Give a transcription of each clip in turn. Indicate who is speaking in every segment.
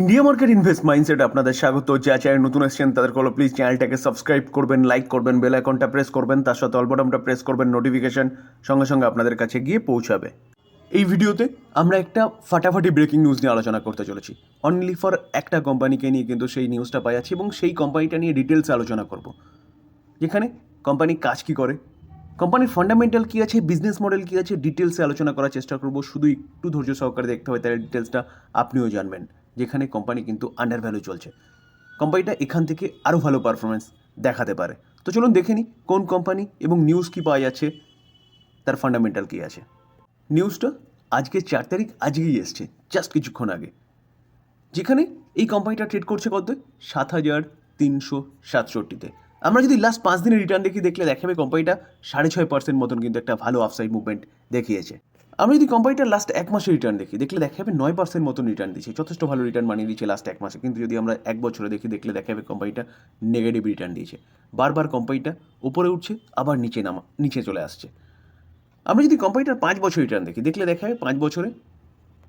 Speaker 1: India market invest mindset আপনাদের স্বাগত। যা চ্যানেল নতুন এসেছেন তাদের কল প্লিজ চ্যানেলটাকে সাবস্ক্রাইব করবেন লাইক করবেন বেল আইকনটা প্রেস করবেন, তার সাথে অলবটনটা প্রেস করবেন নোটিফিকেশন সঙ্গে সঙ্গে আপনাদের কাছে গিয়ে পৌঁছাবে। এই ভিডিওতে আমরা একটা ফাটাফাটি ব্রেকিং নিউজ নিয়ে আলোচনা করতে চলেছি। অনলি ফর একটা কোম্পানিকে নিয়ে কিন্তু সেই নিউজটা পাই আছি এবং সেই কোম্পানিটা নিয়ে ডিটেলসে আলোচনা করব। যেখানে কোম্পানি কাজ কী করে? কোম্পানির ফান্ডামেন্টাল কী আছে? বিজনেস মডেল কী আছে? ডিটেলসে আলোচনা করার চেষ্টা করব। শুধু একটু ধৈর্য সহকারে দেখতে হবে, তাহলে ডিটেলসটা আপনিও জানবেন। যেখানে কোম্পানি কিন্তু আন্ডার ভ্যালু চলছে। কোম্পানিটা এখান থেকে আরও ভালো পারফরমেন্স দেখাতে পারে। তো চলুন দেখে নিই কোন কোম্পানি এবং নিউজ কী পাওয়া যাচ্ছে, তার ফান্ডামেন্টাল কী আছে। নিউজটা আজকে চার তারিখ আজকেই এসছে জাস্ট কিছুক্ষণ আগে। যেখানে এই কোম্পানিটা ট্রেড করছে কত? সাত হাজার তিনশো সাতষট্টিতে। আমরা যদি লাস্ট পাঁচ দিনের রিটার্ন দেখি, দেখলে দেখাবে কোম্পানিটা সাড়ে ছয় পার্সেন্ট মতন কিন্তু একটা ভালো আফসাইড মুভমেন্ট দেখিয়েছে। আমরা যদি কোম্পানিটার লাস্ট এক মাসের রিটার্ন দেখি, দেখলে দেখাবে নয় পার্সেন্ট মতন রিটার্ন দিচ্ছে। যথেষ্ট ভালো রিটার্ন বানিয়ে দিচ্ছে লাস্ট এক মাসে। কিন্তু যদি আমরা এক বছরে দেখি, দেখলে দেখাবে কোম্পানিটা নেগেটিভ রিটার্ন দিয়েছে। বারবার কোম্পানিটা উপরে উঠছে, আবার নিচে নামা, নিচে চলে আসছে। আমরা যদি কোম্পানিটার পাঁচ বছর রিটার্ন দেখি, দেখলে দেখা যাবে পাঁচ বছরে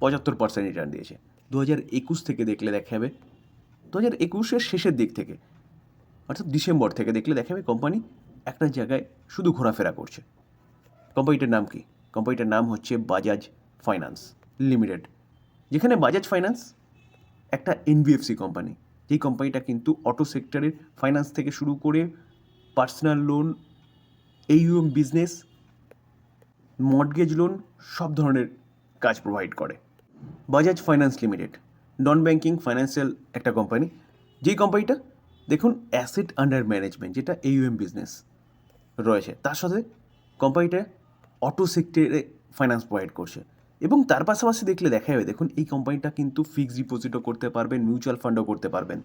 Speaker 1: পঁচাত্তর পার্সেন্ট রিটার্ন দিয়েছে। দু হাজার একুশ থেকে দেখলে দেখা যাবে দু হাজার একুশের শেষের দিক থেকে, অর্থাৎ ডিসেম্বর থেকে দেখলে দেখা যাবে কোম্পানি একটা জায়গায় শুধু ঘোরাফেরা করছে। কোম্পানিটার নাম কি? কোম্পানিটার নাম হচ্ছে বাজাজ ফাইন্যান্স লিমিটেড যেখানে বাজাজ ফাইন্যান্স একটা এনবিএফসি কোম্পানি যেই কোম্পানিটা কিন্তু অটো সেক্টরের ফাইন্যান্স থেকে শুরু করে personal loan AUM business mortgage loan সব ধরনের কাজ প্রোভাইড করে। Bajaj finance limited non banking financial একটা কোম্পানি যেই কোম্পানিটা দেখুন অ্যাসেট আন্ডার ম্যানেজমেন্ট যেটা এইউএম বিজনেস রয়েছে। তার সাথে কোম্পানিটা অটো সেক্টরে ফাইন্যান্স প্রোভাইড করছে। এবং তার পাশাপাশি দেখলে দেখা যাবে দেখুন, এই কোম্পানিটা কিন্তু ফিক্সড ডিপোজিটও করতে পারবেন মিউচুয়াল ফান্ডও করতে পারবেন।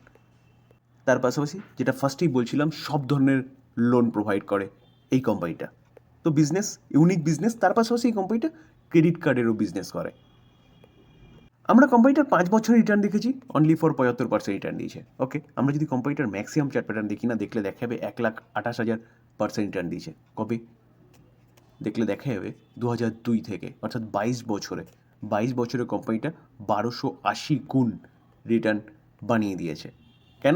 Speaker 1: তার পাশাপাশি যেটা ফার্স্টেই বলছিলাম, সব ধরনের লোন প্রোভাইড করে এই কোম্পানিটা তো বিজনেস ইউনিক বিজনেস তার পাশাপাশি এই কোম্পানিটা ক্রেডিট কার্ডেরও বিজনেস করে। আমরা কোম্পানিটার পাঁচ বছর রিটার্ন দেখেছি অনলি ফর পঁচাত্তর পার্সেন্ট রিটার্ন দিয়েছে ওকে আমরা যদি কোম্পানিটার ম্যাক্সিমাম চার্ট প্যাটার্ন দেখি না, দেখলে দেখাবে এক লাখ আঠাশ হাজার পার্সেন্ট রিটার্ন দিয়েছে। কবে? দেখলে দেখা যাবে দু হাজার দুই থেকে, অর্থাৎ বাইশ বছরে বাইশ বছরে কোম্পানিটা বারোশো আশি গুণ রিটার্ন বানিয়ে দিয়েছে। কেন?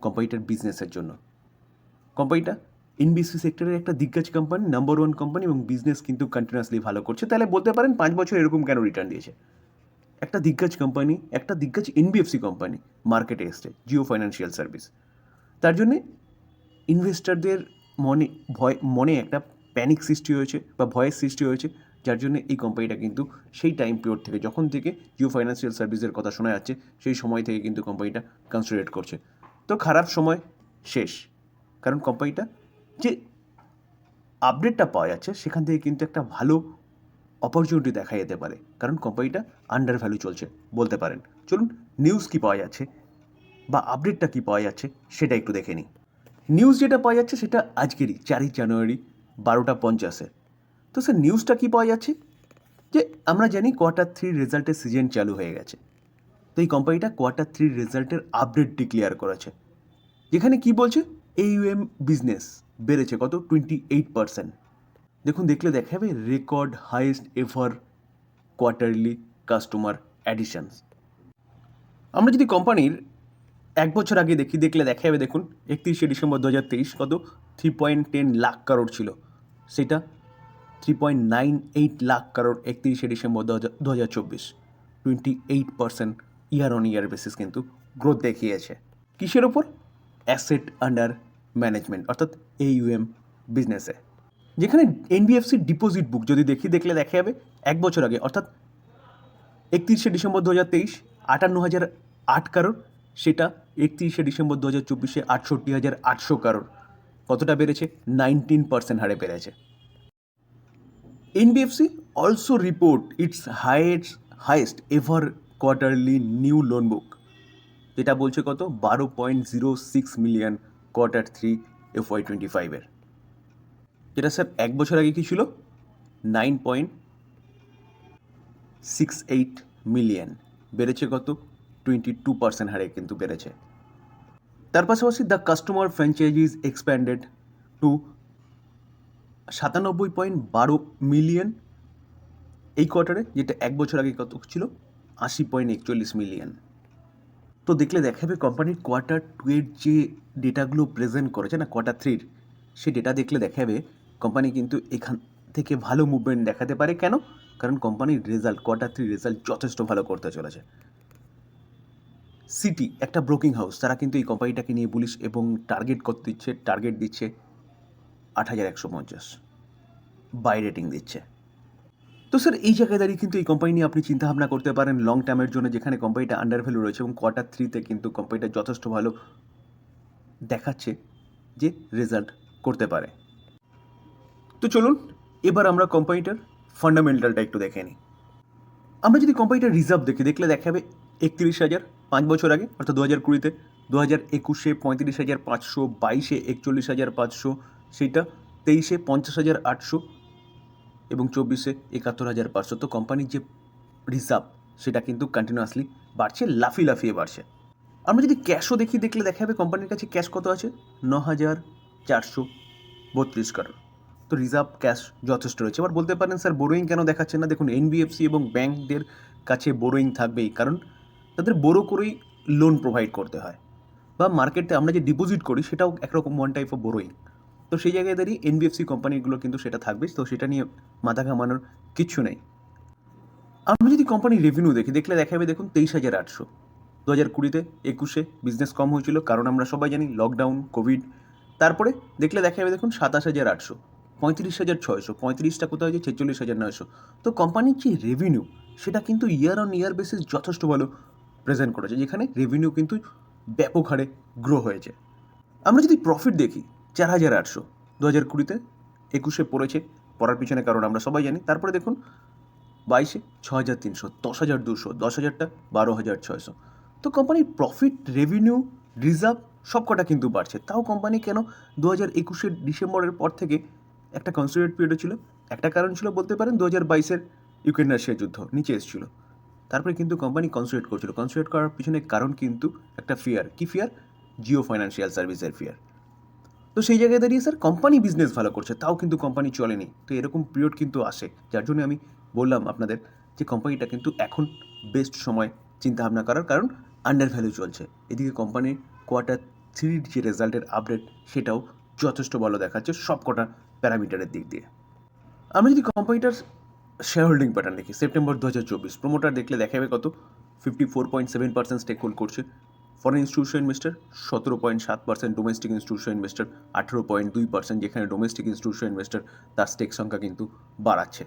Speaker 1: কোম্পানিটার বিজনেসের জন্য। কোম্পানিটা এনবিসি সেক্টরের একটা দিগ্গজ কোম্পানি নাম্বার ওয়ান কোম্পানি এবং বিজনেস কিন্তু কন্টিনিউয়াসলি ভালো করছে। তাহলে বলতে পারেন পাঁচ বছর এরকম কেন রিটার্ন দিয়েছে? একটা দিগ্গজ কোম্পানি একটা দিগ্গজ এনবিএফসি কোম্পানি মার্কেটে এসছে জিও ফাইন্যান্সিয়াল সার্ভিস তার জন্যে ইনভেস্টারদের মনে, ভয়, মনে একটা প্যানিক সৃষ্টি হয়েছে বা ভয়ের সৃষ্টি হয়েছে, যার জন্য এই কোম্পানিটা কিন্তু সেই টাইম পিরিয়ড থেকে, যখন থেকে জিও ফাইন্যান্সিয়াল সার্ভিসের কথা শোনা যাচ্ছে, সেই সময় থেকে কিন্তু কোম্পানিটা কনসিডারেট করছে। তো খারাপ সময় শেষ, কারণ কোম্পানিটা যে আপডেটটা পাওয়া যাচ্ছে, সেখান থেকে কিন্তু একটা ভালো অপরচুনিটি দেখা যেতে পারে, কারণ কোম্পানিটা আন্ডার ভ্যালু চলছে, বলতে পারেন। চলুন নিউজ কি পাওয়া যাচ্ছে বা আপডেটটা কি পাওয়া যাচ্ছে, সেটা একটু দেখে নিই। নিউজ যেটা পাওয়া যাচ্ছে, সেটা আজকেরই, চারই জানুয়ারি বারোটা পঞ্চাশে। তো স্যার নিউজটা কি পাওয়া যাচ্ছে? যে আমরা জানি কোয়ার্টার থ্রির রেজাল্টের সিজন চালু হয়ে গেছে। তো এই কোম্পানিটা কোয়ার্টার থ্রির রেজাল্টের আপডেট ডিক্লেয়ার করেছে। যেখানে কি বলছে? এইউএম বিজনেস বেড়েছে কত? টোয়েন্টি এইট পার্সেন্ট দেখুন, দেখলে দেখা যাবে record highest ever quarterly customer additions আমরা যদি কোম্পানির এক বছর আগে দেখি, দেখলে দেখা যাবে দেখুন, একত্রিশে ডিসেম্বর দু হাজার তেইশ কত? Three point ten lakh crore ছিল। সেটা three point nine eight lakh crore একত্রিশে ডিসেম্বর দু হাজার চব্বিশ। Twenty eight percent year on year basis কিন্তু গ্রোথ দেখিয়েছে। কিসের ওপর? অ্যাসেট আন্ডার ম্যানেজমেন্ট অর্থাৎ এইউএম বিজনেসে যেখানে এনবিএফসি ডিপোজিট বুক যদি দেখি, দেখলে দেখা যাবে, এক বছর আগে, অর্থাৎ একত্রিশে ডিসেম্বর দু হাজার তেইশ, আটান্ন হাজার আট কারোর সেটা একত্রিশে ডিসেম্বর দু হাজার চব্বিশে আটষট্টি হাজার আটশো কারোর কতটা বেড়েছে? নাইনটিন পার্সেন্ট হারে বেড়েছে। NBFC also report its highest highest ever quarterly new loan book যেটা বলছে কত? বারো point zero six million quarter three F Y twenty ফাইভের যেটা স্যার এক বছর আগে কি ছিল? Nine point six eight million বেড়েছে কত? টোয়েন্টি টু পার্সেন্ট হারে কিন্তু বেড়েছে। তার পাশাপাশি the customer franchises expanded to সাতানব্বই পয়েন্ট বারো মিলিয়ন এই কোয়ার্টারে যেটা এক বছর আগে কত ছিল? আশি পয়েন্ট একচল্লিশ মিলিয়ন তো দেখলে দেখাবে কোম্পানির কোয়ার্টার টু এর যে ডেটাগুলো প্রেজেন্ট করেছে, না কোয়ার্টার থ্রির সেই ডেটা দেখলে দেখাবে কোম্পানি কিন্তু এখান থেকে ভালো মুভমেন্ট দেখাতে পারে। কেন? কারণ কোম্পানির রেজাল্ট কোয়ার্টার থ্রি রেজাল্ট যথেষ্ট ভালো করতে চলেছে। সিটি, একটা ব্রোকিং হাউস। তারা কিন্তু এই কোম্পানিটাকে নিয়ে পুলিশ এবং টার্গেট করতে দিচ্ছে টার্গেট দিচ্ছে আট হাজার একশো পঞ্চাশ। বাই রেটিং দিচ্ছে। তো স্যার এই জায়গায় দাঁড়িয়ে কিন্তু এই কোম্পানি নিয়ে আপনি চিন্তা ভাবনা করতে পারেন লং টার্মের জন্য, যেখানে কোম্পানিটা আন্ডার ভ্যালু রয়েছে এবং কোয়ার্টার থ্রিতে কিন্তু কোম্পানিটা যথেষ্ট ভালো দেখাচ্ছে যে রেজাল্ট করতে পারে। তো চলুন, এবার আমরা কোম্পানিটার ফান্ডামেন্টালটা একটু দেখে নিই। আমরা যদি কোম্পানিটার রিজার্ভ দেখি, দেখলে দেখাবে একত্রিশ হাজার পাঁচ বছর আগে, অর্থাৎ দু হাজার কুড়িতে, দু হাজার একুশে পঁয়ত্রিশ হাজার পাঁচশো, বাইশে একচল্লিশ হাজার পাঁচশো, সেইটা তেইশে পঞ্চাশ হাজার আটশো এবং চব্বিশে একাত্তর হাজার পাঁচশো। তো কোম্পানির যে রিজার্ভ সেটা কিন্তু কন্টিনিউয়াসলি বাড়ছে, লাফিয়ে লাফিয়ে বাড়ছে। আমরা যদি ক্যাশও দেখি, দেখলে দেখা যাবে কোম্পানির কাছে ক্যাশ কত আছে? ন হাজার চারশো বত্রিশ কারোর তো রিজার্ভ ক্যাশ যথেষ্ট রয়েছে। এবার বলতে পারেন স্যার বোরোয়িং কেন দেখাচ্ছে না? দেখুন এনবিএফসি এবং ব্যাংকদের কাছে বোরোয়িং থাকবেই। কারণ তাদের বড়ো করেই লোন প্রোভাইড করতে হয়। বা মার্কেটে আমরা যে ডিপোজিট করি, সেটাও একরকম ওয়ান টাইপ অফ বোরোয়িং তো সেই জায়গায় দাঁড়িয়ে এনবিএফসি কোম্পানিগুলো কিন্তু সেটা থাকবে। তো সেটা নিয়ে মাথা ঘামানোর কিচ্ছু নেই। আমরা যদি কোম্পানির রেভিনিউ দেখি, দেখলে দেখা যাবে দেখুন তেইশ হাজার আটশো। দু হাজার কুড়িতে একুশে বিজনেস কম হয়েছিল, কারণ আমরা সবাই জানি লকডাউন কোভিড তারপরে দেখলে দেখা যাবে দেখুন সাতাশ হাজার আটশো, পঁয়ত্রিশ হাজার ছয়শো, পঁয়ত্রিশটা কোথাও হয়েছে? ছেচল্লিশ হাজার নয়শো। তো কোম্পানির যে রেভিনিউ সেটা কিন্তু ইয়ার অন ইয়ার বেসিস যথেষ্ট ভালো। প্রেজেন্ট করেছে, যেখানে রেভিনিউ কিন্তু ব্যাপক হারে গ্রো হয়েছে। আমরা যদি প্রফিট দেখি, চার হাজার আটশো দু হাজার কুড়িতে একুশে পড়েছে, পড়ার পিছনে কারণ আমরা সবাই জানি। তারপরে দেখুন, বাইশে ছ হাজার তিনশো দশ হাজার দুশো দশ হাজারটা বারো হাজার ছয়শো। তো কোম্পানির প্রফিট রেভিনিউ রিজার্ভ সব কটা কিন্তু বাড়ছে। তাও কোম্পানি কেন দু হাজার একুশের ডিসেম্বরের পর থেকে একটা কনসিডারেট পিরিয়ড ছিল? একটা কারণ ছিল বলতে পারেন দু হাজার বাইশের ইউক্রেন রাশিয়া যুদ্ধ নিচে এসেছিল। তারপরে কিন্তু কোম্পানি কনসিডারেট করছিল। কনসিডারেট করার পিছনে কারণ কিন্তু একটা ফিয়ার কি ফিয়ার জিও ফাইন্যান্সিয়াল সার্ভিসের ফিয়ার তো সেই জায়গায় দাঁড়িয়ে স্যার কোম্পানি বিজনেস ভালো করছে, তাও কিন্তু কোম্পানি চলেনি। তো এরকম পিরিয়ড কিন্তু আসে। যার জন্য আমি বললাম আপনাদের যে কোম্পানিটা কিন্তু এখন বেস্ট সময় চিন্তা ভাবনা করার কারণ আন্ডার ভ্যালু চলছে। এদিকে কোম্পানির কোয়ার্টার থ্রির যে রেজাল্টের আপডেট সেটাও যথেষ্ট ভালো দেখাচ্ছে সব কটা প্যারামিটারের দিক দিয়ে। আমরা যদি কোম্পানিটার শেয়ার হোল্ডিং প্যাটার্ন দেখি। সেপ্টেম্বর দু হাজার চব্বিশ প্রোমোটার দেখলে দেখাবে কত? Fifty four point seven percent stake hold করছে। ফরেন ইনস্টিটিউশন ইনভেস্টার সতেরো পয়েন্ট সাত পার্সেন্ট ডোমেস্টিক ইনস্টিটিউশন ইনভেস্টার আঠেরো পয়েন্ট দুই পার্সেন্ট যেখানে ডোমেস্টিক ইনস্টিটিউশন ইনভেস্টার তার স্টেক সংখ্যা কিন্তু বাড়াচ্ছে।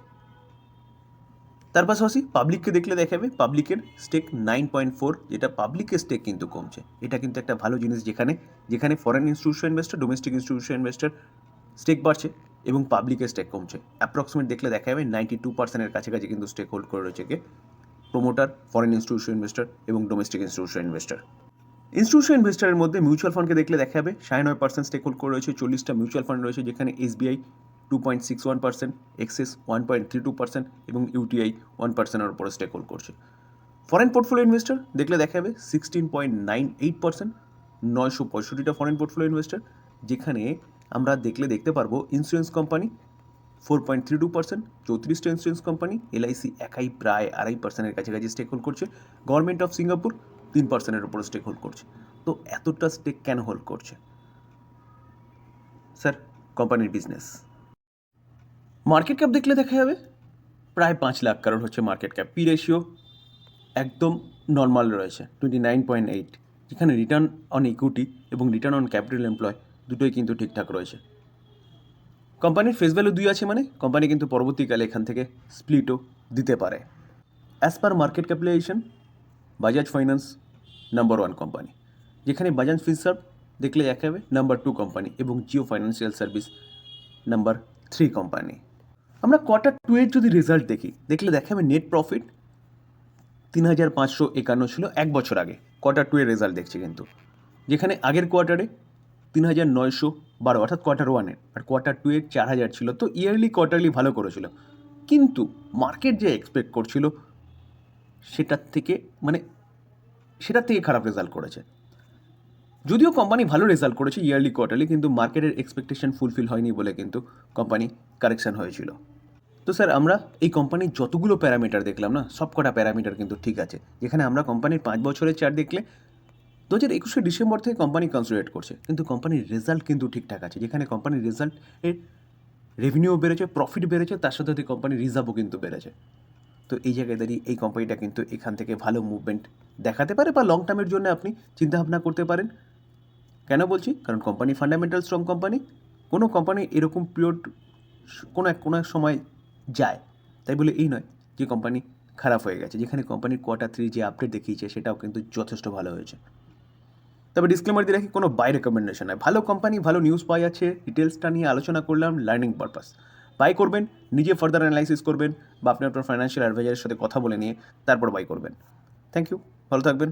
Speaker 1: তার পাশাপাশি পাবলিককে দেখলে দেখাবে পাবলিকের স্টেক নাইন পয়েন্ট ফোর যেটা পাবলিকের স্টেক কিন্তু কমছে। এটা কিন্তু একটা ভালো জিনিস যেখানে যেখানে foreign institution investor domestic institution investor stake বাড়ছে। এবং পাবলিকের স্টেক কমছে। অ্যাপ্রক্সিমেট দেখলে দেখা যাবে নাইনটি টু পার্সেন্টের কাছাকাছি কিন্তু স্টেক হোল্ড করে রয়েছে কে? প্রোমোটার ফরেন ইনস্টিটিউশন ইনভেস্টার এবং ডোমেস্টিক ইনস্টিটিউশন ইনভেস্টার ইনস্টিটিউশন ইনভেস্টারের মধ্যে মিউচুয়াল ফান্ডকে দেখলে দেখা যাবে সাড়ে নয় পার্সেন্ট স্টেক হোল্ড করে রয়েছে, চল্লিশটা মিউচুয়াল ফান্ড রয়েছে, যেখানে SBI two point six one percent Axis one point three two percent এবং ইউটিআই ওয়ান পার্সেন্টের উপরে স্টেক হোল্ড করছে। ফরেন পোর্টফোলিও ইনভেস্টার দেখলে দেখা যাবে sixteen point nine eight percent নয়শো পঁয়ষট্টিটা ফরেন পোর্টফোলিও ইনভেস্টার যেখানে আমরা দেখলে দেখতে পারব insurance company four point three two percent চৌত্রিশটা insurance company LIC একাই প্রায় আড়াই পার্সেন্টের কাছাকাছি স্টেক হোল্ড করছে। গভর্নমেন্ট অফ সিঙ্গাপুর তিন পার্সেন্টের উপরে স্টেক হোল্ড করছে। তো এতটা স্টেক কেন হোল্ড করছে? স্যার কোম্পানির বিজনেস মার্কেট ক্যাপ দেখলে দেখা যাবে? প্রায় পাঁচ লাখ কারণ হচ্ছে মার্কেট ক্যাপ পি রেশিও একদম নর্মাল রয়েছে টোয়েন্টি নাইন পয়েন্ট এইট যেখানে রিটার্ন অন ইকুইটি এবং রিটার্ন অন ক্যাপিটাল এমপ্লয় দুটোই কিন্তু ঠিকঠাক রয়েছে। কোম্পানির ফেস ভ্যালু দুই আছে মানে কোম্পানি কিন্তু পরবর্তীকালে এখান থেকে স্প্লিটও দিতে পারে। As per market capitalization Bajaj finance number one company যেখানে বাজাজ ফিনসার্ভ দেখলে এক হবে নাম্বার টু কোম্পানি এবং Jio financial service number three company আমরা কোয়ার্টার টু এর যদি রেজাল্ট দেখি, দেখলে দেখাবে নেট প্রফিট তিন হাজার পাঁচশো একান্ন ছিল এক বছর আগে। কোয়ার্টার টু এর রেজাল্ট দেখছি কিন্তু। যেখানে আগের কোয়ার্টারে তিন হাজার নয়শো বারো, অর্থাৎ কোয়ার্টার ওয়ানের আর কোয়ার্টার টু এর চার হাজার ছিল, তো ইয়ারলি কোয়ার্টারলি ভালো করেছিল। কিন্তু মার্কেট যে এক্সপেক্ট করছিল, সেটার থেকে মানে সেটার থেকে খারাপ রেজাল্ট করেছে। যদিও কোম্পানি ভালো রেজাল্ট করেছে ইয়ারলি কোয়ার্টারলি কিন্তু মার্কেটের এক্সপেকটেশন ফুলফিল হয়নি বলে কিন্তু কোম্পানি কারেকশন হয়েছিল। তো স্যার আমরা এই কোম্পানির যতগুলো প্যারামিটার দেখলাম না সব কটা প্যারামিটার কিন্তু ঠিক আছে। যেখানে আমরা কোম্পানির পাঁচ বছরের চার্ট দেখলে দু হাজার একুশে ডিসেম্বর থেকে কোম্পানি কনসিডারেট করছে। কিন্তু কোম্পানির রেজাল্ট কিন্তু ঠিকঠাক আছে। যেখানে কোম্পানির রেজাল্ট এর রেভিনিউ বেড়েছে প্রফিট বেড়েছে, তার সাথে সাথে কোম্পানির রিজার্ভও কিন্তু বেড়েছে। তো এই জায়গায় দাঁড়িয়ে এই কোম্পানিটা কিন্তু এখান থেকে ভালো মুভমেন্ট দেখাতে পারে বা লং টার্মের জন্য আপনি চিন্তাভাবনা করতে পারেন। কেন বলছি? কারণ কোম্পানি ফান্ডামেন্টাল স্ট্রং কোম্পানি কোনো কোম্পানি এরকম পিরিয়ড কোনো এক কোনো এক সময় যায়। তাই বলে এই নয় যে কোম্পানি খারাপ হয়ে গেছে। যেখানে কোম্পানির কোয়ার্টার থ্রি যে আপডেট দেখিয়েছে, সেটাও কিন্তু যথেষ্ট ভালো হয়েছে। তবে ডিসক্লেমার দিয়ে রাখি, কোনো বাই রেকমেন্ডেশন নয় ভালো কোম্পানি ভালো নিউজ পাওয়া যাচ্ছে ডিটেলসটা নিয়ে আলোচনা করলাম লার্নিং পারপাস বাই করবেন, নিজে ফার্দার অ্যানালাইসিস করবেন বা আপনি আপনার ফাইন্যান্সিয়াল অ্যাডভাইজারের সাথে কথা বলে নিয়ে তারপর বাই করবেন। থ্যাংক ইউ ভালো থাকবেন।